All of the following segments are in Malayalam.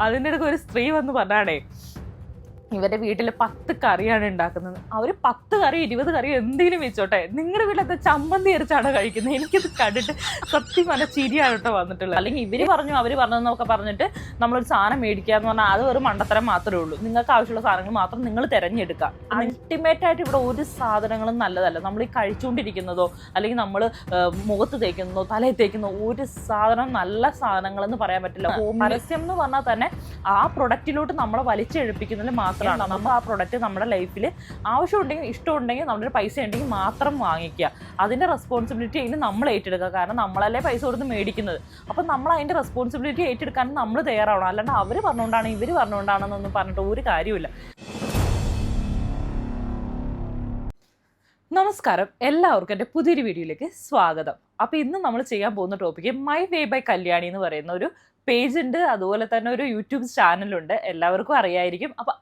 അതിന്റെ ഇടയ്ക്ക് ഒരു സ്ത്രീ വന്ന് പറഞ്ഞാണേ ഇവരുടെ വീട്ടിൽ പത്ത് കറിയാണ് ഉണ്ടാക്കുന്നത്. അവർ പത്ത് കറി ഇരുപത് കറി എന്തെങ്കിലും വെച്ചോട്ടെ. നിങ്ങളുടെ വീട്ടിലത്തെ ചമ്മന്തി അരച്ചാണ് കഴിക്കുന്നത് എനിക്കത് കണ്ടിട്ട് സത്യം പറഞ്ഞ ചിരിയാണ് കേട്ടോ വന്നിട്ടുള്ളത്. അല്ലെങ്കിൽ ഇവർ പറഞ്ഞു അവർ പറഞ്ഞതെന്നൊക്കെ പറഞ്ഞിട്ട് നമ്മളൊരു സാധനം മേടിക്കുക എന്ന് പറഞ്ഞാൽ അത് ഒരു മണ്ടത്തരം മാത്രമേ ഉള്ളൂ. നിങ്ങൾക്ക് ആവശ്യമുള്ള സാധനങ്ങൾ മാത്രം നിങ്ങൾ തിരഞ്ഞെടുക്കുക അൾട്ടിമേറ്റ് ആയിട്ട് ഇവിടെ ഒരു സാധനങ്ങളും നല്ലതല്ല. നമ്മൾ ഈ കഴിച്ചുകൊണ്ടിരിക്കുന്നതോ അല്ലെങ്കിൽ നമ്മൾ മുഖത്ത് തേക്കുന്നതോ തലയിൽ തേക്കുന്നതോ ഒരു സാധനം നല്ല സാധനങ്ങളെന്ന് പറയാൻ പറ്റില്ല. പരസ്യം എന്ന് പറഞ്ഞാൽ തന്നെ ആ പ്രൊഡക്റ്റിലോട്ട് നമ്മളെ വലിച്ചെഴുപ്പിക്കുന്നതിൽ മാത്രമാണ്. നമ്മൾ ആ പ്രൊഡക്റ്റ് നമ്മുടെ ലൈഫിൽ ആവശ്യമുണ്ടെങ്കിൽ ഇഷ്ടമുണ്ടെങ്കിൽ നമ്മുടെ പൈസ ഉണ്ടെങ്കിൽ മാത്രം വാങ്ങിക്കുക. അതിന്റെ റെസ്പോൺസിബിലിറ്റി അതിന് നമ്മൾ ഏറ്റെടുക്കുക. കാരണം നമ്മളല്ലേ പൈസ കൊടുത്ത് മേടിക്കുന്നത്. അപ്പം നമ്മൾ അതിന്റെ റെസ്പോൺസിബിലിറ്റി ഏറ്റെടുക്കാൻ നമ്മൾ തയ്യാറാവണം. അല്ലാണ്ട് അവർ പറഞ്ഞുകൊണ്ടാണ് ഇവർ പറഞ്ഞുകൊണ്ടാണെന്നൊന്നും പറഞ്ഞിട്ട് ഒരു കാര്യമില്ല നമസ്കാരം. എല്ലാവർക്കും എന്റെ പുതിയൊരു വീഡിയോയിലേക്ക് സ്വാഗതം. അപ്പോൾ ഇന്ന് നമ്മൾ ചെയ്യാൻ പോകുന്ന topic my way by Kalyani എന്ന് പറയുന്ന ഒരു പേജ് ഉണ്ട്. അതുപോലെ തന്നെ ഒരു യൂട്യൂബ് ചാനലുണ്ട് എല്ലാവർക്കും അറിയായിരിക്കും. അപ്പൊ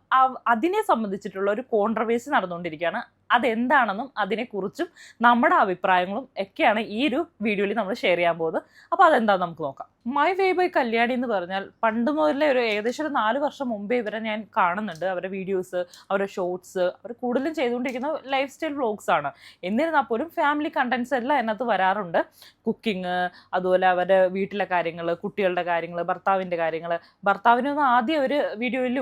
അതിനെ സംബന്ധിച്ചിട്ടുള്ള ഒരു കോൺട്രവേഴ്സി നടന്നുകൊണ്ടിരിക്കുകയാണ്. അതെന്താണെന്നും അതിനെക്കുറിച്ചും നമ്മുടെ അഭിപ്രായങ്ങളും ഒക്കെയാണ് ഈ ഒരു വീഡിയോയിൽ നമ്മൾ ഷെയർ ചെയ്യാൻ പോകുന്നത്. അപ്പോൾ അതെന്താണെന്ന് നമുക്ക് നോക്കാം. മൈ വേ ബൈ കല്യാണി എന്ന് പറഞ്ഞാൽ പണ്ട് മുതലേ ഒരു ഏകദേശം ഒരു നാല് വർഷം മുമ്പേ ഇവരെ ഞാൻ കാണുന്നുണ്ട്. അവരുടെ വീഡിയോസ് അവരുടെ ഷോർട്സ് അവർ കൂടുതലും ചെയ്തുകൊണ്ടിരിക്കുന്ന ലൈഫ് സ്റ്റൈൽ വ്ളോഗ്സ് ആണ്. എന്നിരുന്നാൽ പോലും ഫാമിലി കണ്ടൻസ് എല്ലാം അതിനകത്ത് വരാറുണ്ട്. കുക്കിംഗ് അതുപോലെ അവരുടെ വീട്ടിലെ കാര്യങ്ങൾ കുട്ടികളുടെ കാര്യങ്ങൾ ഭർത്താവിന്റെ കാര്യങ്ങൾ ഭർത്താവിനൊന്നും ആദ്യം ഒരു വീഡിയോയിൽ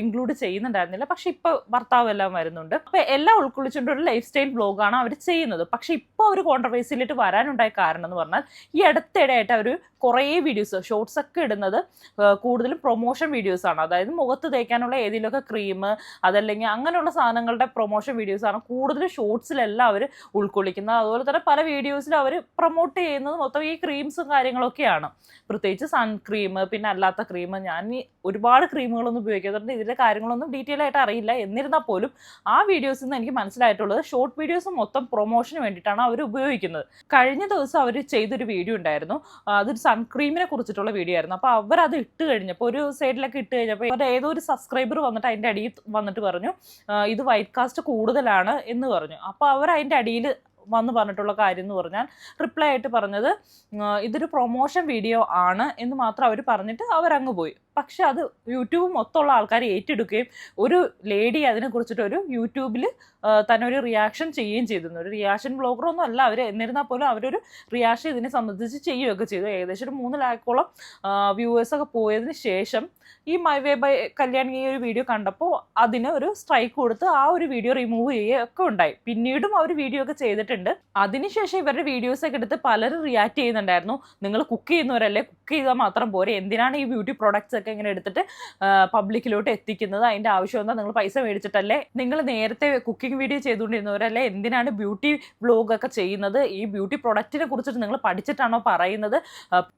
ഇൻക്ലൂഡ് ചെയ്യുന്നുണ്ടായിരുന്നില്ല. പക്ഷെ ഇപ്പൊ ഭർത്താവ് എല്ലാം വരുന്നുണ്ട്. അപ്പൊ എല്ലാം ഉൾക്കൊള്ളിച്ചുകൊണ്ട് ഒരു ലൈഫ് സ്റ്റൈൽ ബ്ലോഗാണ് അവർ ചെയ്യുന്നത്. പക്ഷെ ഇപ്പോൾ അവർ കോൺട്രവേഴ്സിയിലിട്ട് വരാനുണ്ടായ കാരണം എന്ന് പറഞ്ഞാൽ ഈ അടുത്തിടെയായിട്ട് അവർ കുറേ വീഡിയോസ് ഷോർട്സ് ഒക്കെ ഇടുന്നത് കൂടുതലും പ്രൊമോഷൻ വീഡിയോസ് ആണ്. അതായത് മുഖത്ത് തേക്കാനുള്ള ഏതെങ്കിലുമൊക്കെ ക്രീം അതല്ലെങ്കിൽ അങ്ങനെയുള്ള സാധനങ്ങളുടെ പ്രൊമോഷൻ വീഡിയോസ് ആണ് കൂടുതലും ഷോർട്സിലെല്ലാം അവർ ഉൾക്കൊള്ളിക്കുന്നത്. അതുപോലെ തന്നെ പല വീഡിയോസിലും അവർ പ്രൊമോട്ട് ചെയ്യുന്നത് മൊത്തം ഈ ക്രീംസും കാര്യങ്ങളൊക്കെയാണ്. പ്രത്യേകിച്ച് സൺക്രീം പിന്നെ അല്ലാത്ത ക്രീം ഞാൻ ഒരുപാട് ക്രീമുകളൊന്നും ഉപയോഗിക്കാത്തതുകൊണ്ട് ഇതിന്റെ കാര്യങ്ങളൊന്നും ഡീറ്റെയിൽ ആയിട്ട് അറിയില്ല. എന്നിരുന്നാൽ പോലും ആ വീഡിയോസിൽ നിന്ന് എനിക്ക് മനസ്സിലായിട്ടുള്ളത് ഷോർട്ട് വീഡിയോസ് മൊത്തം പ്രൊമോഷന് വേണ്ടിയിട്ടാണ് അവർ ഉപയോഗിക്കുന്നത്. കഴിഞ്ഞ ദിവസം അവർ ചെയ്തൊരു വീഡിയോ ഉണ്ടായിരുന്നു. അതൊരു സൺക്രീമിനെ കുറിച്ചിട്ടുള്ള വീഡിയോ ആയിരുന്നു. അപ്പോൾ അവർ അത് ഇട്ട് കഴിഞ്ഞപ്പോൾ ഒരു സൈഡിലൊക്കെ ഇട്ട് കഴിഞ്ഞപ്പോൾ അവരുടെ ഏതോ ഒരു സബ്സ്ക്രൈബർ വന്നിട്ട് അതിന്റെ അടിയിൽ വന്നിട്ട് പറഞ്ഞു ഇത് വൈറ്റ് കാസ്റ്റ് കൂടുതലാണ് എന്ന് പറഞ്ഞു. അപ്പോൾ അവർ അതിന്റെ അടിയിൽ വന്ന് പറഞ്ഞിട്ടുള്ള കാര്യം എന്ന് പറഞ്ഞാൽ റിപ്ലൈ ആയിട്ട് പറഞ്ഞത് ഇതൊരു പ്രൊമോഷൻ വീഡിയോ ആണ് എന്ന് മാത്രം അവർ പറഞ്ഞിട്ട് അവരങ്ങ് പോയി. പക്ഷെ അത് യൂട്യൂബ് മൊത്തമുള്ള ആൾക്കാർ ഏറ്റെടുക്കുകയും ഒരു ലേഡി അതിനെ കുറിച്ചിട്ട് ഒരു യൂട്യൂബിൽ തന്നെ ഒരു റിയാക്ഷൻ ചെയ്യുകയും ചെയ്തിരുന്നു. ഒരു റിയാക്ഷൻ ബ്ലോഗറൊന്നും അല്ല അവർ എന്നിരുന്നാൽ പോലും അവരൊരു റിയാക്ഷൻ ഇതിനെ സംബന്ധിച്ച് ചെയ്യുകയൊക്കെ ചെയ്തു. ഏകദേശം ഒരു മൂന്ന് ലാക്കോളം വ്യൂവേഴ്സൊക്കെ പോയതിന് ശേഷം ഈ മൈ വേ ബൈ കല്യാണി ഈ ഒരു വീഡിയോ കണ്ടപ്പോൾ അതിന് ഒരു സ്ട്രൈക്ക് കൊടുത്ത് ആ ഒരു വീഡിയോ റിമൂവ് ചെയ്യുകയൊക്കെ ഉണ്ടായി. പിന്നീടും അവർ വീഡിയോ ഒക്കെ ചെയ്തിട്ടുണ്ട്. അതിനുശേഷം ഇവരുടെ വീഡിയോസ് ഒക്കെ എടുത്ത് പലരും റിയാക്ട് ചെയ്യുന്നുണ്ടായിരുന്നു. നിങ്ങൾ കുക്ക് ചെയ്യുന്നവരല്ലേ? കുക്ക് ചെയ്താൽ മാത്രം പോരെ. എന്തിനാണ് ഈ ബ്യൂട്ടി പ്രോഡക്ട്സ് ഒക്കെ ഇങ്ങനെ എടുത്തിട്ട് പബ്ലിക്കിലോട്ട് എത്തിക്കുന്നത്. അതിന്റെ ആവശ്യം എന്താ? നിങ്ങൾ പൈസ മേടിച്ചിട്ടല്ലേ? നിങ്ങൾ നേരത്തെ കുക്കിംഗ് വീഡിയോ ചെയ്തുകൊണ്ടിരുന്നവരല്ലേ? എന്തിനാണ് ബ്യൂട്ടി വ്ലോഗ് ഒക്കെ ചെയ്യുന്നത്? ഈ ബ്യൂട്ടി പ്രൊഡക്റ്റിനെ കുറിച്ചിട്ട് നിങ്ങൾ പഠിച്ചിട്ടാണോ പറയുന്നത്?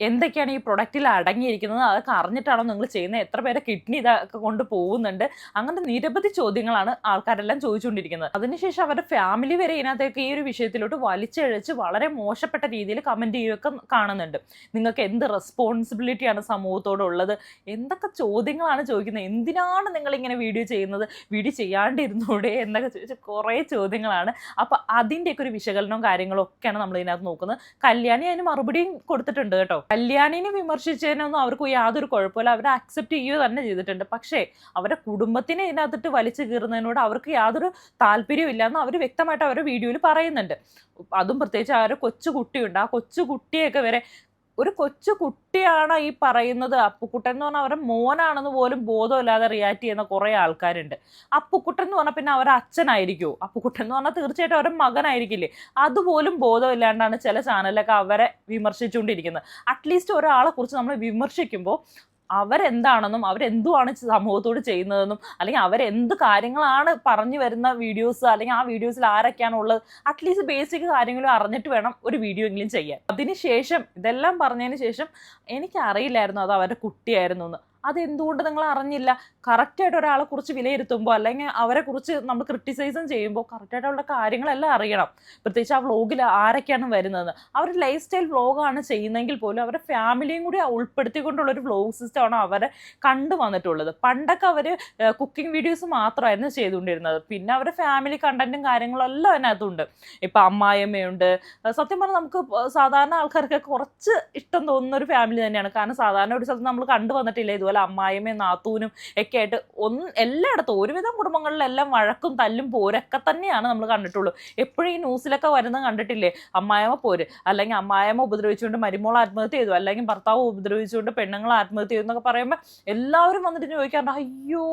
എന്തൊക്കെയാണ് ഈ പ്രൊഡക്റ്റിൽ അടങ്ങിയിരിക്കുന്നത്? അതൊക്കെ അറിഞ്ഞിട്ടാണോ നിങ്ങൾ ചെയ്യുന്നത്? എത്ര പേരെ കിഡ്നി ഇതൊക്കെ കൊണ്ട് പോകുന്നുണ്ട്? അങ്ങനെ നിരവധി ചോദ്യങ്ങളാണ് ആൾക്കാരെല്ലാം ചോദിച്ചുകൊണ്ടിരിക്കുന്നത്. അതിനുശേഷം അവരുടെ ഫാമിലി വരെ ഇതിനകത്തേക്ക് ഈ ഒരു വിഷയത്തിലോട്ട് വലിച്ചഴച്ച് വളരെ മോശപ്പെട്ട രീതിയിൽ കമന്റ് ചെയ്യുകയൊക്കെ കാണുന്നുണ്ട്. നിങ്ങൾക്ക് എന്ത് റെസ്പോൺസിബിലിറ്റിയാണ് സമൂഹത്തോടുള്ളത്? എന്തൊക്കെ ചോദ്യങ്ങളാണ് ചോദിക്കുന്നത്? എന്തിനാണ് നിങ്ങൾ ഇങ്ങനെ വീഡിയോ ചെയ്യുന്നത്? വീഡിയോ ചെയ്യാണ്ടിരുന്നൂടെ? എന്നൊക്കെ ചോദിച്ച കുറേ ചോദ്യങ്ങളാണ്. അപ്പോൾ അതിന്റെയൊക്കെ ഒരു വിശകലനവും കാര്യങ്ങളും ഒക്കെയാണ് നമ്മൾ ഇതിനകത്ത് നോക്കുന്നത്. കല്യാണി അതിന് മറുപടിയും കൊടുത്തിട്ടുണ്ട് കേട്ടോ. കല്യാണിനെ വിമർശിച്ചതിനൊന്നും അവർക്ക് യാതൊരു കുഴപ്പമില്ല. അവരെ അക്സെപ്റ്റ് ചെയ്യുക തന്നെ ചെയ്തിട്ടുണ്ട്. പക്ഷേ അവരുടെ കുടുംബത്തിനെ ഇതിനകത്തിട്ട് വലിച്ചു കീറുന്നതിനോട് അവർക്ക് യാതൊരു താല്പര്യവും അവർ വ്യക്തമായിട്ട് അവരുടെ വീഡിയോയിൽ പറയുന്നുണ്ട്. അതും പ്രത്യേകിച്ച് അവരുടെ കൊച്ചു കുട്ടിയുണ്ട് ആ കൊച്ചു കുട്ടിയൊക്കെ വരെ ഒരു കൊച്ചു കുട്ടിയാണ് ഈ പറയുന്നത് അപ്പുക്കുട്ടൻ എന്ന് പറഞ്ഞാൽ അവരുടെ മോനാണെന്ന് പോലും ബോധമില്ലാതെ റിയാക്ട് ചെയ്യുന്ന കുറേ ആൾക്കാരുണ്ട്. അപ്പുക്കുട്ടൻ എന്ന് പറഞ്ഞാൽ പിന്നെ അവരുടെ അച്ഛനായിരിക്കുമോ അപ്പുക്കുട്ടൻ എന്ന് പറഞ്ഞാൽ തീർച്ചയായിട്ടും അവരുടെ മകനായിരിക്കില്ലേ? അതുപോലും ബോധമില്ലാണ്ടാണ് ചില ചാനലൊക്കെ അവരെ വിമർശിച്ചുകൊണ്ടിരിക്കുന്നത്. അറ്റ്ലീസ്റ്റ് ഒരാളെ കുറിച്ച് നമ്മൾ വിമർശിക്കുമ്പോൾ അവരെന്താണെന്നും അവരെന്തുമാണ് സമൂഹത്തോട് ചെയ്യുന്നതെന്നും അല്ലെങ്കിൽ അവരെന്ത് കാര്യങ്ങളാണ് പറഞ്ഞു വരുന്ന വീഡിയോസ് അല്ലെങ്കിൽ ആ വീഡിയോസിൽ ആരൊക്കെയാണ് ഉള്ളത് അറ്റ്ലീസ്റ്റ് ബേസിക് കാര്യങ്ങളും അറിഞ്ഞിട്ട് വേണം ഒരു വീഡിയോ എങ്കിലും ചെയ്യാൻ. അതിനുശേഷം ഇതെല്ലാം പറഞ്ഞതിന് ശേഷം എനിക്കറിയില്ലായിരുന്നു അത് അവരുടെ കുട്ടിയായിരുന്നു എന്ന് അതെന്തുകൊണ്ട് നിങ്ങൾ അറിഞ്ഞില്ല? കറക്റ്റായിട്ട് ഒരാളെ കുറിച്ച് വിലയിരുത്തുമ്പോൾ അല്ലെങ്കിൽ അവരെ കുറിച്ച് നമ്മൾ ക്രിട്ടിസൈസും ചെയ്യുമ്പോൾ കറക്റ്റായിട്ട് അവരുടെ കാര്യങ്ങളെല്ലാം അറിയണം. പ്രത്യേകിച്ച് ആ വ്ളോഗിൽ ആരൊക്കെയാണ് വരുന്നത്? അവർ ലൈഫ് സ്റ്റൈൽ വ്ളോഗാണ് ചെയ്യുന്നതെങ്കിൽ പോലും അവരുടെ ഫാമിലിയും കൂടി ഉൾപ്പെടുത്തിക്കൊണ്ടുള്ള ഒരു വ്ളോഗ് സിസ്റ്റമാണ് അവരെ കണ്ടു വന്നിട്ടുള്ളത്. പണ്ടൊക്കെ അവർ കുക്കിംഗ് വീഡിയോസ് മാത്രമായിരുന്നു ചെയ്തുകൊണ്ടിരുന്നത്. പിന്നെ അവരുടെ ഫാമിലി കണ്ടന്റും കാര്യങ്ങളും എല്ലാം അതിനകത്തുണ്ട്. ഇപ്പം അമ്മായിയമ്മയുണ്ട്. സത്യം പറഞ്ഞാൽ നമുക്ക് സാധാരണ ആൾക്കാർക്ക് കുറച്ച് ഇഷ്ടം തോന്നുന്ന ഒരു ഫാമിലി തന്നെയാണ്. കാരണം സാധാരണ ഒരു സ്ഥലത്ത് നമ്മൾ കണ്ടു വന്നിട്ടില്ല. ഇതുപോലെ അതുപോലെ അമ്മായിമ്മയും നാത്തൂനും ഒക്കെ ആയിട്ട് ഒന്ന് എല്ലായിടത്തും ഒരുവിധം കുടുംബങ്ങളിലെല്ലാം വഴക്കും തല്ലും പോരൊക്കെ തന്നെയാണ് നമ്മൾ കണ്ടിട്ടുള്ളൂ. എപ്പോഴും ഈ ന്യൂസിലൊക്കെ വരുന്നത് കണ്ടിട്ടില്ലേ? അമ്മായിമ്മ പോര്. അല്ലെങ്കിൽ അമ്മായിമ്മ ഉപദ്രവിച്ചുകൊണ്ട് മരുമോൾ ആത്മഹത്യ ചെയ്തു. അല്ലെങ്കിൽ ഭർത്താവ് ഉപദ്രവിച്ചുകൊണ്ട് പെണ്ണുങ്ങൾ ആത്മഹത്യ ചെയ്തു എന്നൊക്കെ പറയുമ്പോൾ എല്ലാവരും വന്നിട്ട് ചോദിക്കാറുണ്ട്. അയ്യോ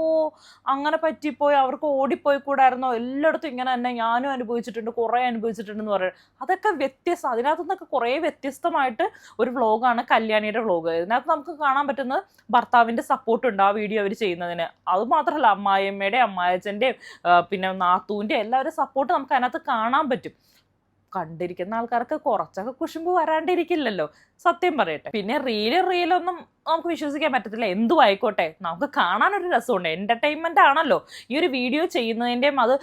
അങ്ങനെ പറ്റിപ്പോയി അവർക്ക് ഓടിപ്പോയി കൂടായിരുന്നോ? എല്ലായിടത്തും ഇങ്ങനെ തന്നെ ഞാനും അനുഭവിച്ചിട്ടുണ്ട് കുറേ അനുഭവിച്ചിട്ടുണ്ടെന്ന് പറയുന്നത് അതൊക്കെ വ്യത്യസ്തം. അതിനകത്തു നിന്നൊക്കെ കുറേ വ്യത്യസ്തമായിട്ട് ഒരു വ്ലോഗാണ് കല്യാണിയുടെ വ്ളോഗ് ഇതിനകത്ത് നമുക്ക് കാണാൻ പറ്റുന്നത് ഭർത്താവിന്റെ സപ്പോർട്ട് ഉണ്ട് ആ വീഡിയോ അവർ ചെയ്യുന്നതിന്. അത് മാത്രമല്ല അമ്മായിയമ്മയുടെ അമ്മായച്ചന്റെയും പിന്നെ നാത്തൂന്റെ എല്ലാവരും സപ്പോർട്ട് നമുക്ക് അതിനകത്ത് കാണാൻ പറ്റും. കണ്ടിരിക്കുന്ന ആൾക്കാർക്ക് കുറച്ചൊക്കെ കുശുമ്പ് വരാണ്ടിരിക്കില്ലല്ലോ. സത്യം പറയട്ടെ. പിന്നെ റീൽ റീലൊന്നും നമുക്ക് വിശ്വസിക്കാൻ പറ്റത്തില്ല. എന്തു ആയിക്കോട്ടെ. നമുക്ക് കാണാനൊരു രസമുണ്ട്. എന്റർടൈൻമെന്റ് ആണല്ലോ. ഈ ഒരു വീഡിയോ ചെയ്യുന്നതിന്റെയും അത്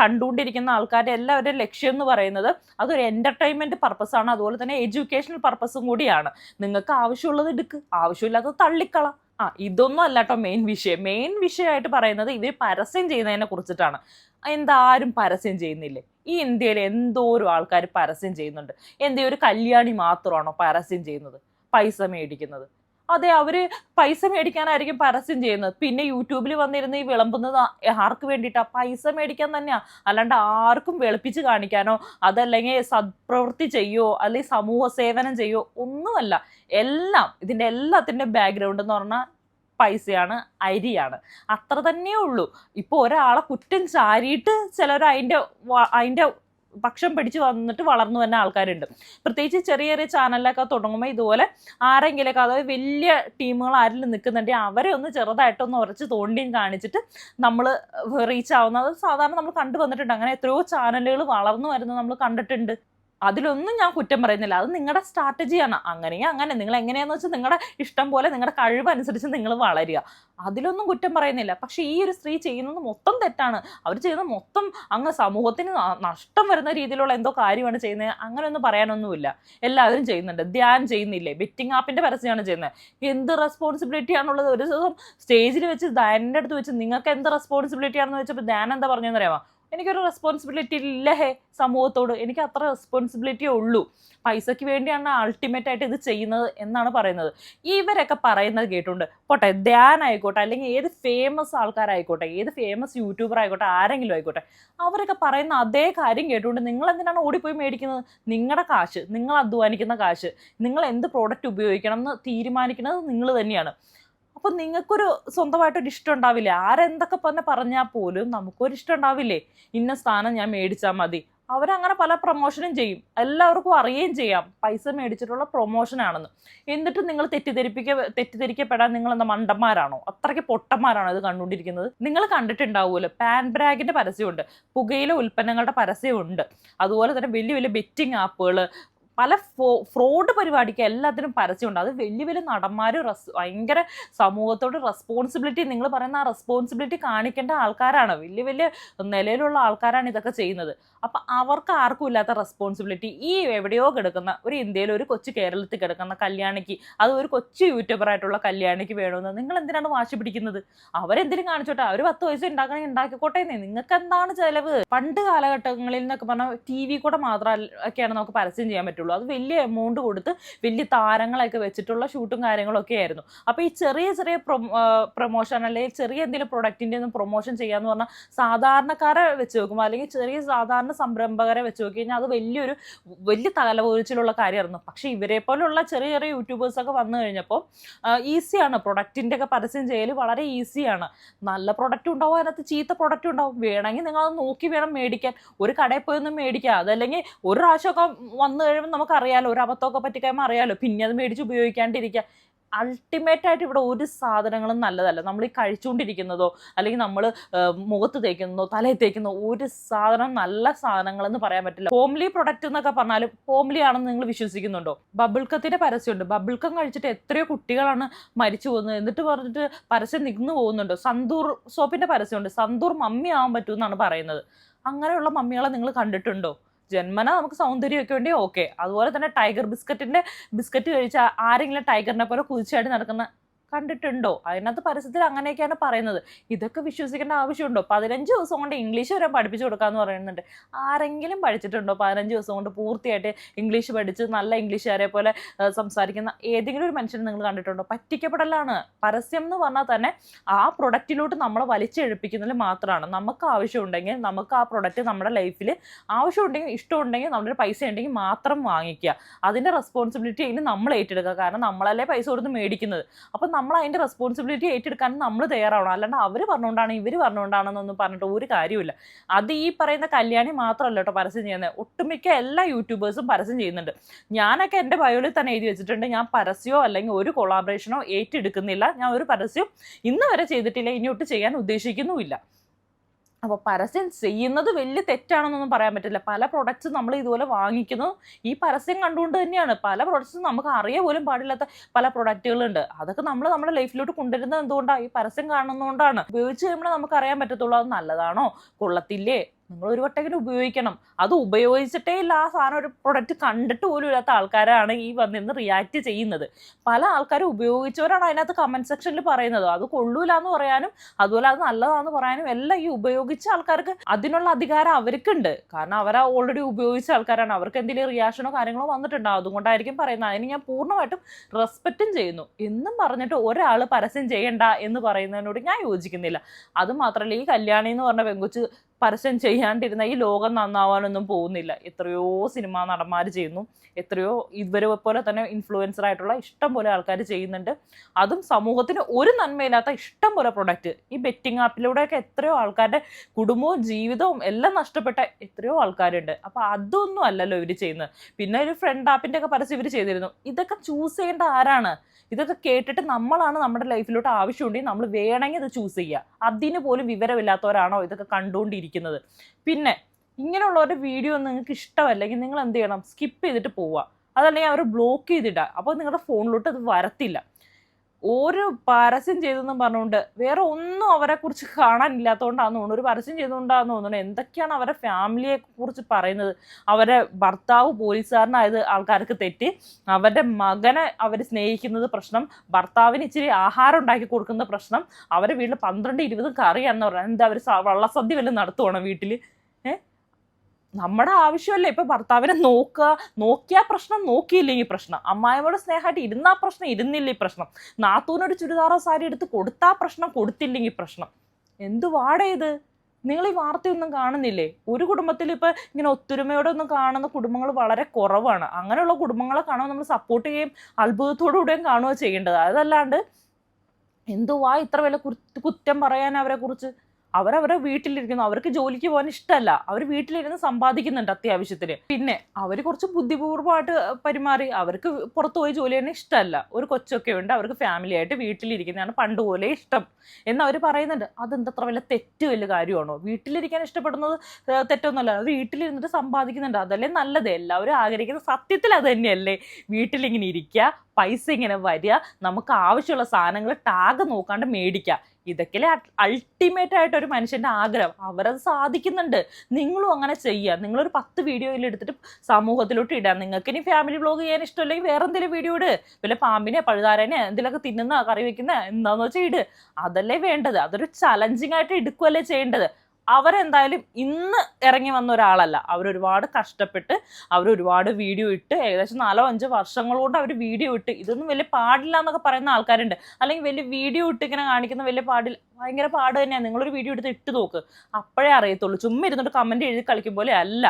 കണ്ടുകൊണ്ടിരിക്കുന്ന ആൾക്കാരുടെ എല്ലാവരുടെ ലക്ഷ്യം എന്ന് പറയുന്നത് അതൊരു എന്റർടൈൻമെന്റ് പർപ്പസാണ് അതുപോലെ തന്നെ എഡ്യൂക്കേഷണൽ പർപ്പസും കൂടിയാണ്. നിങ്ങൾക്ക് ആവശ്യമുള്ളത് എടുക്ക്. ആവശ്യമില്ലാത്തത് തള്ളിക്കള. ആ ഇതൊന്നും അല്ല കേട്ടോ മെയിൻ വിഷയം. മെയിൻ വിഷയമായിട്ട് പറയുന്നത് ഇവർ പരസ്യം ചെയ്യുന്നതിനെ കുറിച്ചിട്ടാണ്. എന്താരും പരസ്യം ചെയ്യുന്നില്ലേ? ഈ ഇന്ത്യയിൽ എന്തോരം ആൾക്കാർ പരസ്യം ചെയ്യുന്നുണ്ട്? എന്തേ ഒരു കല്യാണി മാത്രമാണോ പരസ്യം ചെയ്യുന്നത്? പൈസ മേടിക്കുന്നത്. അതെ അവർ പൈസ മേടിക്കാനായിരിക്കും പരസ്യം ചെയ്യുന്നത്. പിന്നെ യൂട്യൂബിൽ വന്നിരുന്ന് ഈ വിളമ്പുന്നത് ആർക്ക് വേണ്ടിയിട്ടാ? പൈസ മേടിക്കാൻ തന്നെയാ. അല്ലാണ്ട് ആർക്കും വെളുപ്പിച്ച് കാണിക്കാനോ അതല്ലെങ്കിൽ സത്പ്രവൃത്തി ചെയ്യോ അല്ലെങ്കിൽ സമൂഹ സേവനം ചെയ്യോ ഒന്നുമല്ല. എല്ലാം ഇതിന്റെ എല്ലാത്തിന്റെ ബാക്ക്ഗ്രൗണ്ട് എന്ന് പറഞ്ഞാൽ പൈസയാണ് അരിയാണ്. അത്ര തന്നെയേ ഉള്ളൂ. ഇപ്പോൾ ഒരാളെ കുറ്റം ചാരിയിട്ട് ചിലർ അതിന്റെ അതിന്റെ പക്ഷം പിടിച്ച് വന്നിട്ട് വളർന്നു വരുന്ന ആൾക്കാരുണ്ട്. പ്രത്യേകിച്ച് ചെറിയ ചെറിയ ചാനലിലൊക്കെ തുടങ്ങുമ്പോൾ ഇതുപോലെ ആരെങ്കിലൊക്കെ അതായത് വലിയ ടീമുകൾ ആരെങ്കിലും നിൽക്കുന്നുണ്ടെങ്കിൽ അവരെ ഒന്ന് ചെറുതായിട്ടൊന്ന് ഉറച്ച് തോണ്ടിയും കാണിച്ചിട്ട് നമ്മൾ റീച്ച് ആവുന്നത്. സാധാരണ നമ്മൾ കണ്ടു വന്നിട്ടുണ്ട് അങ്ങനെ എത്രയോ ചാനലുകൾ വളർന്നു വരുന്നത് നമ്മൾ കണ്ടിട്ടുണ്ട്. അതിലൊന്നും ഞാൻ കുറ്റം പറയുന്നില്ല. അത് നിങ്ങളുടെ സ്ട്രാറ്റജിയാണ് അങ്ങനെയാ അങ്ങനെ. നിങ്ങൾ എങ്ങനെയാന്ന് വെച്ചാൽ നിങ്ങളുടെ ഇഷ്ടം പോലെ നിങ്ങളുടെ കഴിവനുസരിച്ച് നിങ്ങൾ വളരുക. അതിലൊന്നും കുറ്റം പറയുന്നില്ല. പക്ഷേ ഈ ഒരു സ്ത്രീ ചെയ്യുന്നത് മൊത്തം തെറ്റാണ്. അവർ ചെയ്യുന്നത് മൊത്തം അങ്ങ് സമൂഹത്തിന് നഷ്ടം വരുന്ന രീതിയിലുള്ള എന്തോ കാര്യമാണ് ചെയ്യുന്നത്. അങ്ങനെയൊന്നും പറയാനൊന്നുമില്ല. എല്ലാവരും ചെയ്യുന്നുണ്ട്. ധ്യാൻ ചെയ്യുന്നില്ലേ? ബെറ്റിംഗ് ആപ്പിന്റെ പരസ്യമാണ് ചെയ്യുന്നത്. എന്ത് റെസ്പോൺസിബിലിറ്റി ആണുള്ളത്? ഒരു ദിവസം സ്റ്റേജിൽ വെച്ച് ധ്യാനിന്റെ അടുത്ത് വെച്ച് നിങ്ങൾക്ക് എന്ത് റെസ്പോൺസിബിലിറ്റി ആണെന്ന് വെച്ചപ്പോൾ ധ്യാൻ എന്താ പറഞ്ഞതെന്ന് അറിയാമോ എനിക്കൊരു റെസ്പോൺസിബിലിറ്റി ഇല്ല ഹേ സമൂഹത്തോട്. എനിക്ക് അത്ര റെസ്പോൺസിബിലിറ്റിയേ ഉള്ളൂ. പൈസയ്ക്ക് വേണ്ടിയാണ് അൾട്ടിമേറ്റ് ആയിട്ട് ഇത് ചെയ്യുന്നത് എന്നാണ് പറയുന്നത്. ഇവരൊക്കെ പറയുന്നത് കേട്ടുണ്ട് പോട്ടെ ധ്യാൻ ആയിക്കോട്ടെ അല്ലെങ്കിൽ ഏത് ഫേമസ് ആൾക്കാരായിക്കോട്ടെ ഏത് ഫേമസ് യൂട്യൂബർ ആയിക്കോട്ടെ ആരെങ്കിലും ആയിക്കോട്ടെ അവരൊക്കെ പറയുന്ന അതേ കാര്യം കേട്ടുകൊണ്ട് നിങ്ങൾ എന്തിനാണ് ഓടിപ്പോയി മേടിക്കുന്നത്? നിങ്ങളുടെ കാശ് നിങ്ങൾ അധ്വാനിക്കുന്ന കാശ് നിങ്ങൾ എന്ത് പ്രോഡക്റ്റ് ഉപയോഗിക്കണം എന്ന് തീരുമാനിക്കുന്നത് നിങ്ങൾ തന്നെയാണ്. അപ്പൊ നിങ്ങൾക്കൊരു സ്വന്തമായിട്ടൊരു ഇഷ്ടം ഉണ്ടാവില്ലേ? ആരെന്തൊക്കെ തന്നെ പറഞ്ഞാൽ പോലും നമുക്കൊരു ഇഷ്ടം ഉണ്ടാവില്ലേ? ഇന്ന സ്ഥാനം ഞാൻ മേടിച്ചാൽ മതി. അവരങ്ങനെ പല പ്രൊമോഷനും ചെയ്യും. എല്ലാവർക്കും അറിയുകയും ചെയ്യാം. പൈസ മേടിച്ചിട്ടുള്ള പ്രൊമോഷനാണെന്ന് എന്നിട്ട് നിങ്ങൾ തെറ്റിദ്ധരിപ്പിക്ക തെറ്റിദ്ധരിക്കപ്പെടാൻ നിങ്ങൾ എന്താ മണ്ടന്മാരാണോ? അത്രയ്ക്ക് പൊട്ടന്മാരാണോ ഇത് കണ്ടുകൊണ്ടിരിക്കുന്നത്? നിങ്ങൾ കണ്ടിട്ടുണ്ടാവുമല്ലോ. പാൻ ബ്രാഗിന്റെ പരസ്യമുണ്ട്. പുകയിലെ ഉൽപ്പന്നങ്ങളുടെ പരസ്യമുണ്ട്. അതുപോലെ തന്നെ വലിയ വലിയ ബെറ്റിംഗ് ആപ്പുകൾ പല ഫ്രോഡ് പരിപാടിക്ക് എല്ലാത്തിനും പരസ്യമുണ്ട്. അത് വലിയ വലിയ നടന്മാർ റെസ് ഭയങ്കര സമൂഹത്തോട് റെസ്പോൺസിബിലിറ്റി നിങ്ങൾ പറയുന്ന ആ റെസ്പോൺസിബിലിറ്റി കാണിക്കേണ്ട ആൾക്കാരാണ്. വലിയ വലിയ നിലയിലുള്ള ആൾക്കാരാണ് ഇതൊക്കെ ചെയ്യുന്നത്. അപ്പം അവർക്ക് ആർക്കും ഇല്ലാത്ത റെസ്പോൺസിബിലിറ്റി ഈ എവിടെയോ കിടക്കുന്ന ഒരു ഇന്ത്യയിൽ ഒരു കൊച്ചു കേരളത്തിൽ കിടക്കുന്ന കല്യാണിക്ക് അത് ഒരു കൊച്ചു യൂട്യൂബറായിട്ടുള്ള കല്യാണിക്ക് വേണമെന്ന് നിങ്ങൾ എന്തിനാണ് വാശി പിടിക്കുന്നത്? അവരെന്തിനും കാണിച്ചോട്ടെ. അവർ പത്ത് പൈസ ഉണ്ടാക്കണമെങ്കിൽ ഉണ്ടാക്കിക്കോട്ടെ നിങ്ങൾക്ക് എന്താണ് ചെലവ്? പണ്ട് കാലഘട്ടങ്ങളിൽ എന്നൊക്കെ പറഞ്ഞാൽ ടി വി കൂടെ മാത്രം ഒക്കെയാണ് നമുക്ക് പരസ്യം ചെയ്യാൻ പറ്റുള്ളൂ. അത് വലിയ എമൗണ്ട് കൊടുത്ത് വലിയ താരങ്ങളൊക്കെ വെച്ചിട്ടുള്ള ഷൂട്ടും കാര്യങ്ങളൊക്കെ ആയിരുന്നു. അപ്പോൾ ഈ ചെറിയ ചെറിയ പ്രൊമോഷൻ അല്ലെങ്കിൽ ചെറിയ എന്തെങ്കിലും പ്രൊഡക്റ്റിന്റെ ഒന്നും പ്രൊമോഷൻ ചെയ്യാന്ന് പറഞ്ഞാൽ സാധാരണക്കാരെ വെച്ച് നോക്കുമ്പോൾ അല്ലെങ്കിൽ ചെറിയ സാധാരണ സംരംഭകരെ വെച്ച് നോക്കി കഴിഞ്ഞാൽ അത് വലിയൊരു വലിയ തലപോരിച്ചിലുള്ള കാര്യമായിരുന്നു. പക്ഷേ ഇവരെ പോലുള്ള ചെറിയ ചെറിയ യൂട്യൂബേഴ്സൊക്കെ വന്നു കഴിഞ്ഞപ്പോൾ ഈസിയാണ് പ്രൊഡക്റ്റിന്റെ ഒക്കെ പരസ്യം ചെയ്യൽ വളരെ ഈസിയാണ് നല്ല പ്രൊഡക്റ്റ് ഉണ്ടാവും അതിനകത്ത് ചീത്ത പ്രൊഡക്റ്റ് ഉണ്ടാവും. വേണമെങ്കിൽ നിങ്ങൾ അത് നോക്കി വേണം മേടിക്കാൻ. ഒരു കടയിൽ പോയി ഒന്നും മേടിക്കുക അതല്ലെങ്കിൽ ഒരു പ്രാവശ്യമൊക്കെ വന്നു കഴിയുമ്പോൾ നമുക്കറിയാലോ ഒരു അബദ്ധമൊക്കെ പറ്റിക്കഴിയുമ്പോൾ അറിയാലോ പിന്നെ അത് മേടിച്ച് ഉപയോഗിക്കാണ്ടിരിക്കുക അൾട്ടിമേറ്റ് ആയിട്ട് ഇവിടെ ഒരു സാധനങ്ങളും നല്ലതല്ല. നമ്മൾ ഈ കഴിച്ചുകൊണ്ടിരിക്കുന്നതോ അല്ലെങ്കിൽ നമ്മൾ മുഖത്ത് തേക്കുന്നതോ തലയിൽ തേക്കുന്നതോ ഒരു സാധനം നല്ല സാധനങ്ങളെന്ന് പറയാൻ പറ്റില്ല. ഹോംലി പ്രൊഡക്റ്റ് എന്നൊക്കെ പറഞ്ഞാലും ഹോംലി ആണെന്ന് നിങ്ങൾ വിശ്വസിക്കുന്നുണ്ടോ? ബബിൾക്കത്തിന്റെ പരസ്യമുണ്ട്. ബബിൾക്കം കഴിച്ചിട്ട് എത്രയോ കുട്ടികളാണ് മരിച്ചു പോകുന്നത്. എന്നിട്ട് പറഞ്ഞിട്ട് പരസ്യം നിന്നു പോകുന്നുണ്ടോ? സന്തൂർ സോപ്പിന്റെ പരസ്യമുണ്ട്. സന്തൂർ മമ്മി ആവാൻ പറ്റുമെന്നാണ് പറയുന്നത്. അങ്ങനെയുള്ള മമ്മികളെ നിങ്ങൾ കണ്ടിട്ടുണ്ടോ? ജന്മന നമുക്ക് സൗന്ദര്യമൊക്കെ വേണ്ടി ഓക്കെ അതുപോലെ തന്നെ ടൈഗർ ബിസ്ക്കറ്റിന്റെ ബിസ്ക്കറ്റ് കഴിച്ച ആരെങ്കിലും ടൈഗറിനെ പോലെ കുതിച്ചായിട്ട് നടക്കുന്ന കണ്ടിട്ടുണ്ടോ? അതിനകത്ത് പരസ്യത്തിൽ അങ്ങനെയൊക്കെയാണ് പറയുന്നത്. ഇതൊക്കെ വിശ്വസിക്കേണ്ട ആവശ്യമുണ്ടോ? പതിനഞ്ച് ദിവസം കൊണ്ട് ഇംഗ്ലീഷ് വരെ പഠിപ്പിച്ചു കൊടുക്കാന്ന് പറയുന്നുണ്ട്. ആരെങ്കിലും പഠിച്ചിട്ടുണ്ടോ? പതിനഞ്ച് ദിവസം കൊണ്ട് പൂർത്തിയായിട്ട് ഇംഗ്ലീഷ് പഠിച്ച് നല്ല ഇംഗ്ലീഷുകാരെ പോലെ സംസാരിക്കുന്ന ഏതെങ്കിലും ഒരു മനുഷ്യനെ നിങ്ങൾ കണ്ടിട്ടുണ്ടോ? പറ്റിക്കപ്പെടലാണ്. പരസ്യം എന്ന് പറഞ്ഞാൽ തന്നെ ആ പ്രൊഡക്റ്റിലോട്ട് നമ്മളെ വലിച്ചെഴുപ്പിക്കുന്നതിൽ മാത്രമാണ്. നമുക്ക് ആവശ്യമുണ്ടെങ്കിൽ നമുക്ക് ആ പ്രൊഡക്റ്റ് നമ്മുടെ ലൈഫിൽ ആവശ്യമുണ്ടെങ്കിൽ ഇഷ്ടമുണ്ടെങ്കിൽ നമ്മുടെ പൈസ ഉണ്ടെങ്കിൽ മാത്രം വാങ്ങിക്കുക. അതിന്റെ റെസ്പോൺസിബിലിറ്റി അതിന് നമ്മൾ ഏറ്റെടുക്കുക. കാരണം നമ്മളല്ലേ പൈസ കൊടുത്ത് മേടിക്കുന്നത്. അപ്പം നമ്മൾ അതിന്റെ റെസ്പോൺസിബിലിറ്റി ഏറ്റെടുക്കാൻ നമ്മൾ തയ്യാറാവണം. അല്ലാണ്ട് അവർ പറഞ്ഞുകൊണ്ടാണ് ഇവർ പറഞ്ഞുകൊണ്ടാണെന്നൊന്നും പറഞ്ഞിട്ട് ഒരു കാര്യമില്ല അത് ഈ പറയുന്ന കല്യാണി മാത്രമല്ല കേട്ടോ പരസ്യം ചെയ്യുന്നത്. ഒട്ടുമിക്ക എല്ലാ യൂട്യൂബേഴ്സും പരസ്യം ചെയ്യുന്നുണ്ട്. ഞാനൊക്കെ എന്റെ ബയോളിൽ തന്നെ എഴുതി വെച്ചിട്ടുണ്ട്. ഞാൻ പരസ്യമോ അല്ലെങ്കിൽ ഒരു കൊളാബറേഷനോ ഏറ്റെടുക്കുന്നില്ല. ഞാൻ ഒരു പരസ്യം ഇന്ന് വരെ ചെയ്തിട്ടില്ല. ഇനിയൊട്ട് ചെയ്യാൻ ഉദ്ദേശിക്കുന്നുമില്ല. അപ്പോൾ പരസ്യം ചെയ്യുന്നത് വലിയ തെറ്റാണെന്നൊന്നും പറയാൻ പറ്റില്ല. പല പ്രൊഡക്റ്റ്സും നമ്മൾ ഇതുപോലെ വാങ്ങിക്കുന്നു. ഈ പരസ്യം കണ്ടുകൊണ്ട് തന്നെയാണ്. പല പ്രൊഡക്ട്സും നമുക്ക് അറിയാൻ പോലും പാടില്ലാത്ത പല പ്രൊഡക്റ്റുകളുണ്ട് അതൊക്കെ നമ്മൾ നമ്മുടെ ലൈഫിലോട്ട് കൊണ്ടുവരുന്നത് എന്തുകൊണ്ടാണ് ഈ പരസ്യം കാണുന്നതുകൊണ്ടാണ്. ഉപയോഗിച്ച് കഴിയുമ്പോൾ നമുക്ക് അറിയാൻ പറ്റത്തുള്ളൂ. അത് നല്ലതാണോ? കൊള്ളത്തില്ലേ? നിങ്ങൾ ഒരു വട്ടെങ്കിലും ഉപയോഗിക്കണം. അത് ഉപയോഗിച്ചിട്ടേ ഇല്ല. ആ സാധനം ഒരു പ്രൊഡക്റ്റ് കണ്ടിട്ട് പോലും ഇല്ലാത്ത ആൾക്കാരാണ് ഈ വന്നിരുന്ന് റിയാക്ട് ചെയ്യുന്നത്. പല ആൾക്കാരും ഉപയോഗിച്ചവരാണ് അതിനകത്ത് കമന്റ് സെക്ഷനിൽ പറയുന്നത്. അത് കൊള്ളൂല എന്ന് പറയാനും അതുപോലെ അത് നല്ലതാന്ന് പറയാനും എല്ലാം ഈ ഉപയോഗിച്ച ആൾക്കാർക്ക് അതിനുള്ള അധികാരം അവർക്കുണ്ട്. കാരണം അവർ ഓൾറെഡി ഉപയോഗിച്ച ആൾക്കാരാണ്. അവർക്ക് എന്തെങ്കിലും റിയാക്ഷനോ കാര്യങ്ങളോ വന്നിട്ടുണ്ടോ? അതുകൊണ്ടായിരിക്കും പറയുന്നത്. അതിന് ഞാൻ പൂർണമായിട്ടും റെസ്പെക്റ്റും ചെയ്യുന്നു. എന്നും പറഞ്ഞിട്ട് ഒരാൾ പരസ്യം ചെയ്യണ്ട എന്ന് പറയുന്നതിനോട് ഞാൻ യോജിക്കുന്നില്ല. അത് മാത്രമല്ല ഈ കല്യാണി എന്ന് പറഞ്ഞ പെങ്കുച്ച് പരസ്യം ചെയ്യാണ്ടിരുന്ന ഈ ലോകം നന്നാവാനൊന്നും പോകുന്നില്ല. എത്രയോ സിനിമാ നടന്മാർ ചെയ്യുന്നു. എത്രയോ ഇവരെ പോലെ തന്നെ ഇൻഫ്ലുവൻസർ ആയിട്ടുള്ള ഇഷ്ടം പോലെ ആൾക്കാർ ചെയ്യുന്നുണ്ട്. അതും സമൂഹത്തിന് ഒരു നന്മയില്ലാത്ത ഇഷ്ടം പോലെ പ്രൊഡക്റ്റ് ഈ ബെറ്റിംഗ് ആപ്പിലൂടെയൊക്കെ എത്രയോ ആൾക്കാരുടെ കുടുംബവും ജീവിതവും എല്ലാം നഷ്ടപ്പെട്ട എത്രയോ ആൾക്കാരുണ്ട്. അപ്പോൾ അതൊന്നും അല്ലല്ലോ ഇവർ ചെയ്യുന്നത്. പിന്നെ ഒരു ഫ്രണ്ട് ആപ്പിന്റെ ഒക്കെ പരസ്യം ഇവർ ചെയ്തിരുന്നു. ഇതൊക്കെ ചൂസ് ചെയ്യേണ്ട ആരാണ്? ഇതൊക്കെ കേട്ടിട്ട് നമ്മളാണ് നമ്മുടെ ലൈഫിലോട്ട് ആവശ്യമുണ്ടെങ്കിൽ നമ്മൾ വേണമെങ്കിൽ ഇത് ചൂസ് ചെയ്യുക അതിന് പോലും വിവരമില്ലാത്തവരാണോ ഇതൊക്കെ കണ്ടുകൊണ്ടിരിക്കുന്നത് പിന്നെ ഒരു വീഡിയോ നിങ്ങൾക്ക് ഇഷ്ടമല്ലെങ്കിൽ നിങ്ങൾ എന്ത് ചെയ്യണം? സ്കിപ്പ് ചെയ്തിട്ട് പോവുക. അതല്ലെങ്കിൽ അവർ ബ്ലോക്ക് ചെയ്തിടുക അപ്പോൾ നിങ്ങളുടെ ഫോണിലോട്ട് അത് വരത്തില്ല. ഒരു പരസ്യം ചെയ്തെന്നും പറഞ്ഞുകൊണ്ട് വേറെ ഒന്നും അവരെ കുറിച്ച് കാണാനില്ലാത്തതുകൊണ്ടാന്ന് തോന്നുന്നു. ഒരു പരസ്യം ചെയ്തുകൊണ്ടാന്ന് തോന്നുന്നു. എന്തൊക്കെയാണ് അവരെ ഫാമിലിയെ കുറിച്ച് പറയുന്നത്? അവരെ ഭർത്താവ് പോലീസുകാരനായത് ആൾക്കാർക്ക് തെറ്റി. അവരുടെ മകനെ അവർ സ്നേഹിക്കുന്നത് പ്രശ്നം. ഭർത്താവിന് ഇച്ചിരി ആഹാരം ഉണ്ടാക്കി കൊടുക്കുന്ന പ്രശ്നം. അവരെ വീട്ടിൽ പന്ത്രണ്ട് ഇരുപത് കറിയാണെന്ന് പറയുന്നത് എന്താ അവർ വള്ളസദ്യ വല്ലതും നടത്തുവാണോ വീട്ടിൽ നമ്മുടെ ആവശ്യമല്ലേ? ഇപ്പൊ ഭർത്താവിനെ നോക്കുക നോക്കിയാ പ്രശ്നം നോക്കിയില്ലെങ്കിൽ പ്രശ്നം. അമ്മായിയോട് സ്നേഹമായിട്ട് ഇരുന്നാ പ്രശ്നം ഇരുന്നില്ലേ പ്രശ്നം. നാത്തൂനൊരു ചുരിദാറോ സാരി എടുത്ത് കൊടുത്താ പ്രശ്നം കൊടുത്തില്ലെങ്കിൽ പ്രശ്നം. എന്ത് വാടേത് നിങ്ങൾ ഈ വാർത്തയൊന്നും കാണുന്നില്ലേ? ഒരു കുടുംബത്തിൽ ഇപ്പൊ ഇങ്ങനെ ഒത്തൊരുമയോടെ ഒന്നും കാണുന്ന കുടുംബങ്ങൾ വളരെ കുറവാണ്. അങ്ങനെയുള്ള കുടുംബങ്ങളെ കാണുമ്പോൾ നമ്മൾ സപ്പോർട്ട് ചെയ്യുകയും അത്ഭുതത്തോടുകൂടെയും കാണുകയോ ചെയ്യേണ്ടത്. അതല്ലാണ്ട് എന്തുവാ ഇത്ര വില കുറ്റം പറയാൻ അവരെ കുറിച്ച് അവരവരെ വീട്ടിലിരിക്കുന്നു. അവർക്ക് ജോലിക്ക് പോകാൻ ഇഷ്ടമല്ല. അവർ വീട്ടിലിരുന്ന് സമ്പാദിക്കുന്നുണ്ട് അത്യാവശ്യത്തിന്. പിന്നെ അവർ കുറച്ച് ബുദ്ധിപൂർവമായിട്ട് പെരുമാറി. അവർക്ക് പുറത്തു പോയി ജോലി ചെയ്യാൻ ഇഷ്ടമല്ല. ഒരു കൊച്ചൊക്കെ ഉണ്ട്. അവർക്ക് ഫാമിലി ആയിട്ട് വീട്ടിലിരിക്കുന്നതാണ് പണ്ട് പോലെ ഇഷ്ടം. എന്ന് അവർ പറയുന്നുണ്ട്. അതെന്തത്ര വല്ല തെറ്റ് വലിയ കാര്യമാണോ? വീട്ടിലിരിക്കാൻ ഇഷ്ടപ്പെടുന്നത് തെറ്റൊന്നുമല്ല. അവർ വീട്ടിലിരുന്നിട്ട് സമ്പാദിക്കുന്നുണ്ട്. അതല്ലേ നല്ലത്. എല്ലാവരും ആഗ്രഹിക്കുന്ന സത്യത്തിൽ അത് തന്നെയല്ലേ? വീട്ടിലിങ്ങനെ ഇരിക്കുക പൈസ ഇങ്ങനെ വരിക നമുക്ക് ആവശ്യമുള്ള സാധനങ്ങൾ ടാഗ് നോക്കാണ്ട് മേടിക്കുക ഇതൊക്കെ അൾട്ടിമേറ്റ് ആയിട്ട് ഒരു മനുഷ്യന്റെ ആഗ്രഹം. അവരത് സാധിക്കുന്നുണ്ട്. നിങ്ങളും അങ്ങനെ ചെയ്യുക നിങ്ങളൊരു പത്ത് വീഡിയോയിൽ എടുത്തിട്ട് സമൂഹത്തിലോട്ട് ഇടുക നിങ്ങൾക്ക് ഇനി ഫാമിലി ബ്ലോഗ് ചെയ്യാൻ ഇഷ്ടമല്ലെങ്കിൽ വേറെ എന്തെങ്കിലും വീഡിയോ ഇട്. പിന്നെ പാമ്പിനെ പഴുതാരനെ എന്തെങ്കിലുമൊക്കെ തിന്നുന്ന കറി വെക്കുന്ന എന്താണെന്ന് വെച്ചാൽ ഇട്. അതല്ലേ വേണ്ടത്. അതൊരു ചലഞ്ചിങ് ആയിട്ട് എടുക്കുകയല്ലേ ചെയ്യേണ്ടത്. അവരെന്തായാലും ഇന്ന് ഇറങ്ങി വന്ന ഒരാളല്ല. അവരൊരുപാട് കഷ്ടപ്പെട്ട് അവരൊരുപാട് വീഡിയോ ഇട്ട് ഏകദേശം നാലോ അഞ്ചോ വർഷങ്ങൾ കൊണ്ട് അവർ വീഡിയോ ഇട്ട് ഇതൊന്നും വലിയ പാടില്ല എന്നൊക്കെ പറയുന്ന ആൾക്കാരുണ്ട്. അല്ലെങ്കിൽ വലിയ വീഡിയോ ഇട്ട് ഇങ്ങനെ കാണിക്കുന്ന വലിയ പാടില്ല. ഭയങ്കര പാട് തന്നെയാണ് നിങ്ങളൊരു വീഡിയോ എടുത്ത് ഇട്ട് നോക്ക്. അപ്പോഴേ അറിയത്തുള്ളൂ. ചുമ്മാ ഇരുന്നിട്ട് കമന്റ് എഴുതി കളിക്കും പോലെ അല്ല.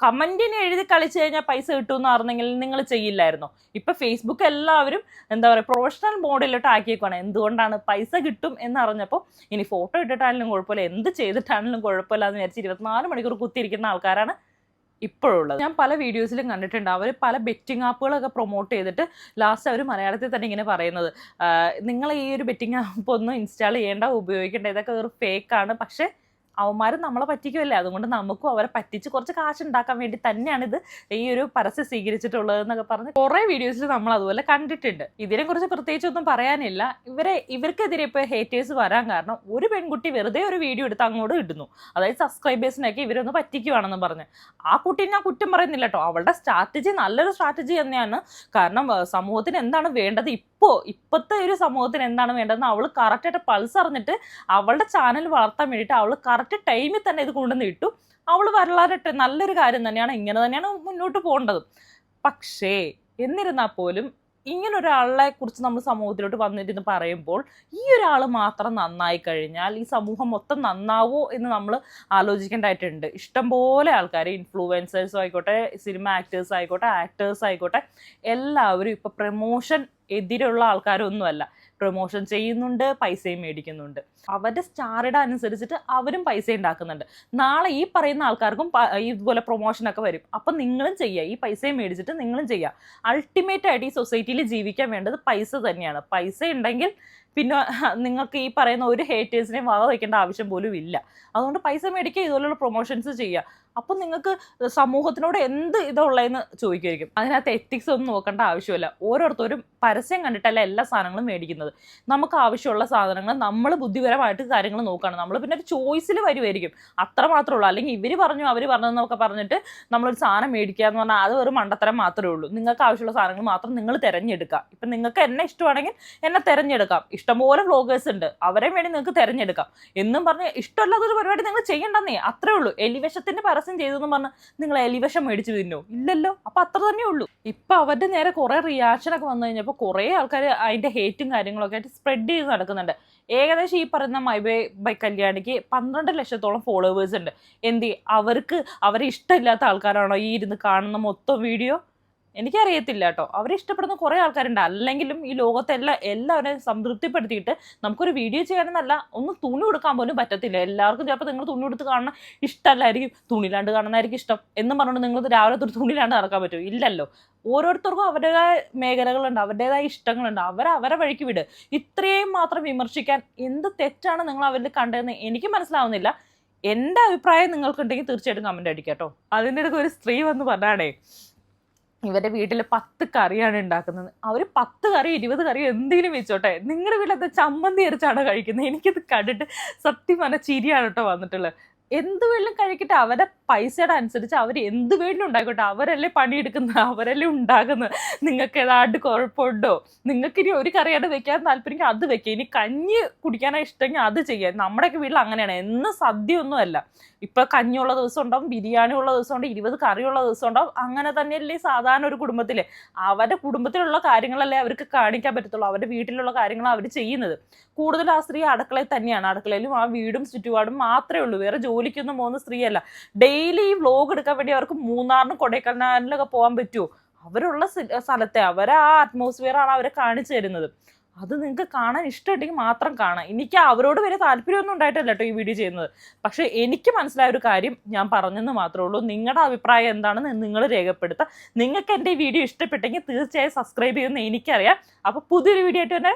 കമന്റിന് എഴുതി കളിച്ചു കഴിഞ്ഞാൽ പൈസ കിട്ടുമെന്ന് അറിഞ്ഞെങ്കിൽ നിങ്ങൾ ചെയ്യില്ലായിരുന്നോ? ഇപ്പൊ ഫേസ്ബുക്ക് എല്ലാവരും എന്താ പറയുക പ്രൊഫഷണൽ മോഡിലോട്ട് ആക്കിയേക്കാണ് എന്തുകൊണ്ടാണ് പൈസ കിട്ടും എന്ന് അറിഞ്ഞപ്പോൾ ഇനി ഫോട്ടോ ഇട്ടിട്ടാണെങ്കിലും കുഴപ്പമില്ല. എന്ത് ചെയ്തിട്ടാണെങ്കിലും കുഴപ്പമില്ല എന്ന് വിചാരിച്ച് ഇരുപത്തിനാല് മണിക്കൂർ കുത്തിയിരിക്കുന്ന ആൾക്കാരാണ് ഇപ്പോഴുള്ളത്. ഞാൻ പല വീഡിയോസിലും കണ്ടിട്ടുണ്ട്. അവർ പല ബെറ്റിംഗ് ആപ്പുകളൊക്കെ പ്രൊമോട്ട് ചെയ്തിട്ട് ലാസ്റ്റ് അവർ മലയാളത്തിൽ തന്നെ ഇങ്ങനെ പറയുന്നത്. നിങ്ങൾ ഈ ഒരു ബെറ്റിംഗ് ആപ്പ് ഒന്നും ഇൻസ്റ്റാൾ ചെയ്യേണ്ട ഉപയോഗിക്കേണ്ട ഇതൊക്കെ ഒരു ഫേക്കാണ് പക്ഷേ അവന്മാരും നമ്മളെ പറ്റിക്കുമല്ലേ അതുകൊണ്ട് നമുക്കും അവരെ പറ്റിച്ച് കുറച്ച് കാശ് ഉണ്ടാക്കാൻ വേണ്ടി തന്നെയാണ് ഇത് ഈ ഒരു പരസ്യം സ്വീകരിച്ചിട്ടുള്ളത് എന്നൊക്കെ പറഞ്ഞ് കുറേ വീഡിയോസിൽ നമ്മൾ അതുപോലെ കണ്ടിട്ടുണ്ട്. ഇതിനെ കുറിച്ച് പ്രത്യേകിച്ചൊന്നും പറയാനില്ല. ഇവരെ ഇവർക്കെതിരെ ഇപ്പോൾ ഹേറ്റേഴ്സ് വരാൻ കാരണം ഒരു പെൺകുട്ടി വെറുതെ ഒരു വീഡിയോ എടുത്ത് അങ്ങോട്ട് ഇടുന്നു. അതായത് സബ്സ്ക്രൈബേഴ്സിനൊക്കെ ഇവരൊന്ന് പറ്റിക്കുവാണെന്ന് പറഞ്ഞ്. ആ കുട്ടീനെ ഞാൻ കുറ്റം പറയുന്നില്ല കേട്ടോ. അവളുടെ സ്ട്രാറ്റജി നല്ലൊരു സ്ട്രാറ്റജി തന്നെയാണ്. കാരണം സമൂഹത്തിന് എന്താണ് വേണ്ടത് ഇപ്പോൾ ഇപ്പോഴത്തെ ഒരു സമൂഹത്തിന് എന്താണ് വേണ്ടതെന്ന് അവൾ കറക്റ്റായിട്ട് പൾസ് അറിഞ്ഞിട്ട് അവളുടെ ചാനൽ വളർത്താൻ വേണ്ടിയിട്ട് അവൾ കറക്റ്റ് ടൈമിൽ തന്നെ ഇത് കൊണ്ടുവന്ന് ഇട്ടു. അവൾ വരളാറട്ടെ നല്ലൊരു കാര്യം തന്നെയാണ് ഇങ്ങനെ തന്നെയാണ് മുന്നോട്ട് പോകേണ്ടത്. പക്ഷേ എന്നിരുന്നാൽ പോലും ഇങ്ങനെ ഒരാളെ കുറിച്ച് നമ്മൾ സമൂഹത്തിലോട്ട് വന്നിരുന്ന് പറയുമ്പോൾ ഈ ഒരാൾ മാത്രം നന്നായി കഴിഞ്ഞാൽ ഈ സമൂഹം മൊത്തം നന്നാവോ എന്ന് നമ്മൾ ആലോചിക്കേണ്ടതായിട്ടുണ്ട്. ഇഷ്ടംപോലെ ആൾക്കാർ ഇൻഫ്ലുവൻസേഴ്സും ആയിക്കോട്ടെ സിനിമ ആക്ടേഴ്സ് ആയിക്കോട്ടെ ആക്ടേഴ്സ് ആയിക്കോട്ടെ എല്ലാവരും ഇപ്പോൾ പ്രമോഷൻ എതിരുള്ള ആൾക്കാരൊന്നുമല്ല. പ്രൊമോഷൻ ചെയ്യുന്നുണ്ട് പൈസയും മേടിക്കുന്നുണ്ട്. അവരുടെ സ്റ്റാറിട അനുസരിച്ചിട്ട് അവരും പൈസ ഉണ്ടാക്കുന്നുണ്ട്. നാളെ ഈ പറയുന്ന ആൾക്കാർക്കും ഇതുപോലെ പ്രൊമോഷനൊക്കെ വരും. അപ്പം നിങ്ങളും ചെയ്യുക ഈ പൈസയും മേടിച്ചിട്ട് നിങ്ങളും ചെയ്യുക അൾട്ടിമേറ്റ് ആയിട്ട് ഈ സൊസൈറ്റിയിൽ ജീവിക്കാൻ വേണ്ടത് പൈസ തന്നെയാണ്. പൈസ ഉണ്ടെങ്കിൽ പിന്നെ നിങ്ങൾക്ക് ഈ പറയുന്ന ഒരു ഹേറ്റേഴ്സിനെയും വക വയ്ക്കേണ്ട ആവശ്യം പോലും ഇല്ല. അതുകൊണ്ട് പൈസ മേടിക്കുക ഇതുപോലുള്ള പ്രൊമോഷൻസ് ചെയ്യുക. അപ്പം നിങ്ങൾക്ക് സമൂഹത്തിനോട് എന്ത് ഇതുള്ളതെന്ന് ചോദിക്കുമായിരിക്കും അതിനകത്ത് എത്തിക്സ് ഒന്നും നോക്കേണ്ട ആവശ്യമില്ല. ഓരോരുത്തരും പരസ്യം കണ്ടിട്ടല്ല എല്ലാ സാധനങ്ങളും മേടിക്കുന്നത്. നമുക്ക് ആവശ്യമുള്ള സാധനങ്ങൾ നമ്മൾ ബുദ്ധിപരമായിട്ട് കാര്യങ്ങൾ നോക്കുകയാണ്. നമ്മൾ പിന്നെ ഒരു ചോയ്സിൽ വരുമായിരിക്കും അത്ര മാത്രമേ ഉള്ളൂ അല്ലെങ്കിൽ ഇവർ പറഞ്ഞു അവർ പറഞ്ഞതെന്നൊക്കെ പറഞ്ഞിട്ട് നമ്മളൊരു സാധനം മേടിക്കുക എന്ന് പറഞ്ഞാൽ അത് ഒരു മണ്ടത്തരം മാത്രമേ ഉള്ളൂ. നിങ്ങൾക്ക് ആവശ്യമുള്ള സാധനങ്ങൾ മാത്രം നിങ്ങൾ തിരഞ്ഞെടുക്കുക. ഇപ്പം നിങ്ങൾക്ക് എന്നെ ഇഷ്ടമാണെങ്കിൽ എന്നെ തിരഞ്ഞെടുക്കാം. ഇഷ്ടംപോലെ വ്ളോഗേഴ്സ് ഉണ്ട്. അവരെ വേണ്ടി നിങ്ങൾക്ക് തിരഞ്ഞെടുക്കാം. എന്നും പറഞ്ഞ് ഇഷ്ടമല്ലാത്തൊരു പരിപാടി നിങ്ങൾ ചെയ്യണ്ടെന്നേ. അത്രേ ഉള്ളൂ. എലിവേഷത്തിന്റെ പരസ്യം ചെയ്തെന്ന് പറഞ്ഞ് നിങ്ങൾ എലിവശം മേടിച്ചു തിന്നോ? ഇല്ലല്ലോ. അപ്പൊ അത്ര തന്നെ ഉള്ളൂ. ഇപ്പൊ അവരുടെ നേരെ കുറേ റിയാക്ഷനൊക്കെ വന്നു കഴിഞ്ഞപ്പോൾ കുറെ ആൾക്കാർ അതിന്റെ ഹേറ്റും കാര്യങ്ങളൊക്കെ ആയിട്ട് സ്പ്രെഡ് ചെയ്ത് നടക്കുന്നുണ്ട്. ഏകദേശം ഈ പറയുന്ന മൈ ബൈ ബൈ കല്യാണിക്ക് പന്ത്രണ്ട് ലക്ഷത്തോളം ഫോളോവേഴ്സ് ഉണ്ട്. എന്തി അവർക്ക് അവരെ ഇഷ്ടമില്ലാത്ത ആൾക്കാരാണോ ഈ ഇരുന്ന് കാണുന്ന മൊത്തം വീഡിയോ എനിക്കറിയത്തില്ല കേട്ടോ അവരെ ഇഷ്ടപ്പെടുന്ന കുറേ ആൾക്കാരുണ്ട്. അല്ലെങ്കിലും ഈ ലോകത്തെല്ലാം എല്ലാവരെയും സംതൃപ്തിപ്പെടുത്തിയിട്ട് നമുക്കൊരു വീഡിയോ ചെയ്യാനെന്നല്ല ഒന്ന് തുണി കൊടുക്കാൻ പോലും പറ്റത്തില്ല. എല്ലാവർക്കും ചിലപ്പോൾ നിങ്ങൾ തുണി കൊടുത്ത് കാണണം ഇഷ്ടമല്ലായിരിക്കും. തുണിയിലാണ്ട് കാണുന്നതായിരിക്കും ഇഷ്ടം എന്ന് പറഞ്ഞുകൊണ്ട് നിങ്ങൾ രാവിലെ തൊട്ട് തുണിയിലാണ്ട് നടക്കാൻ പറ്റും. ഇല്ലല്ലോ. ഓരോരുത്തർക്കും അവരുടേതായ മേഖലകളുണ്ട് അവരുടേതായ ഇഷ്ടങ്ങളുണ്ട്. അവർ അവരെ വഴിക്ക് വിട്. ഇത്രയും മാത്രം വിമർശിക്കാൻ എന്ത് തെറ്റാണ് നിങ്ങൾ അവരിൽ കണ്ടതെന്ന് എനിക്ക് മനസ്സിലാവുന്നില്ല. എന്റെ അഭിപ്രായം നിങ്ങൾക്കുണ്ടെങ്കിൽ തീർച്ചയായിട്ടും കമന്റ് അടിക്കാം കേട്ടോ അതിന്റെ ഇടയ്ക്ക് ഒരു സ്ത്രീ വന്ന് പറഞ്ഞാണേ ഇവരുടെ വീട്ടിൽ പത്ത് കറിയാണ് ഉണ്ടാക്കുന്നത് അവർ പത്ത് കറി ഇരുപത് കറി എന്തെങ്കിലും വെച്ചോട്ടെ. നിങ്ങളുടെ വീട്ടിലത്തെ ചമ്മന്തി അരച്ചാണ് കഴിക്കുന്നത് എനിക്കത് കണ്ടിട്ട് സത്യം പറഞ്ഞ ചിരിയാണ് കേട്ടോ വന്നിട്ടുള്ളത്. എന്ത് വേണമെങ്കിലും കഴിക്കട്ടെ. അവരെ പൈസയുടെ അനുസരിച്ച് അവർ എന്ത് വേണമെങ്കിലും ഉണ്ടാക്കട്ടെ. അവരല്ലേ പണിയെടുക്കുന്നത് അവരല്ലേ ഉണ്ടാക്കുന്നത്. നിങ്ങൾക്ക് ഏതാണ്ട് കുഴപ്പമുണ്ടോ? നിങ്ങൾക്ക് ഇനി ഒരു കറിയായിട്ട് വെക്കാൻ താല്പര്യം അത് വെക്കുക ഇനി കഞ്ഞി കുടിക്കാനാണ് ഇഷ്ടമെങ്കിൽ അത് ചെയ്യാം. നമ്മുടെയൊക്കെ വീട്ടിൽ അങ്ങനെയാണ്. എന്ന് സദ്യ ഒന്നുമല്ല ഇപ്പൊ കഞ്ഞിയുള്ള ദിവസം ഉണ്ടാവും ബിരിയാണി ഉള്ള ദിവസം ഉണ്ടാവും ഇരുപത് കറിയുള്ള ദിവസം ഉണ്ടാവും. അങ്ങനെ തന്നെയല്ലേ സാധാരണ ഒരു കുടുംബത്തിലെ. അവരുടെ കുടുംബത്തിലുള്ള കാര്യങ്ങളല്ലേ അവർക്ക് കാണിക്കാൻ പറ്റത്തുള്ളൂ. അവരുടെ വീട്ടിലുള്ള കാര്യങ്ങൾ അവർ ചെയ്യുന്നത്. കൂടുതൽ ആ സ്ത്രീ അടുക്കളയിൽ തന്നെയാണ്. അടുക്കളയിലും ആ വീടും ചുറ്റുപാടും മാത്രമേ ഉള്ളൂ. വേറെ ജോലിക്കൊന്നും പോകുന്ന സ്ത്രീയല്ല. ഡെയിലി ഈ വ്ലോഗ് എടുക്കാൻ വേണ്ടി അവർക്ക് മൂന്നാറിനും കൊടൈക്കനാലിനൊക്കെ പോകാൻ പറ്റുമോ അവരുള്ള സ്ഥലത്തെ അവരെ ആ അറ്റ്മോസ്ഫിയർ ആണ് അവരെ കാണിച്ചു തരുന്നത്. അത് നിങ്ങൾക്ക് കാണാൻ ഇഷ്ടമുണ്ടെങ്കിൽ മാത്രം കാണാം. എനിക്ക് അവരോട് വരെ താല്പര്യമൊന്നും ഉണ്ടായിട്ടല്ല കേട്ടോ ഈ വീഡിയോ ചെയ്യുന്നത്. പക്ഷേ എനിക്ക് മനസ്സിലായ ഒരു കാര്യം ഞാൻ പറഞ്ഞെന്ന് മാത്രമേ ഉള്ളൂ. നിങ്ങളുടെ അഭിപ്രായം എന്താണെന്ന് നിങ്ങൾ രേഖപ്പെടുത്തുക. നിങ്ങൾക്ക് എന്റെ ഈ വീഡിയോ ഇഷ്ടപ്പെട്ടെങ്കിൽ തീർച്ചയായും സബ്സ്ക്രൈബ് ചെയ്യുമെന്ന് എനിക്കറിയാം. അപ്പോൾ പുതിയൊരു വീഡിയോ ആയിട്ട് തന്നെ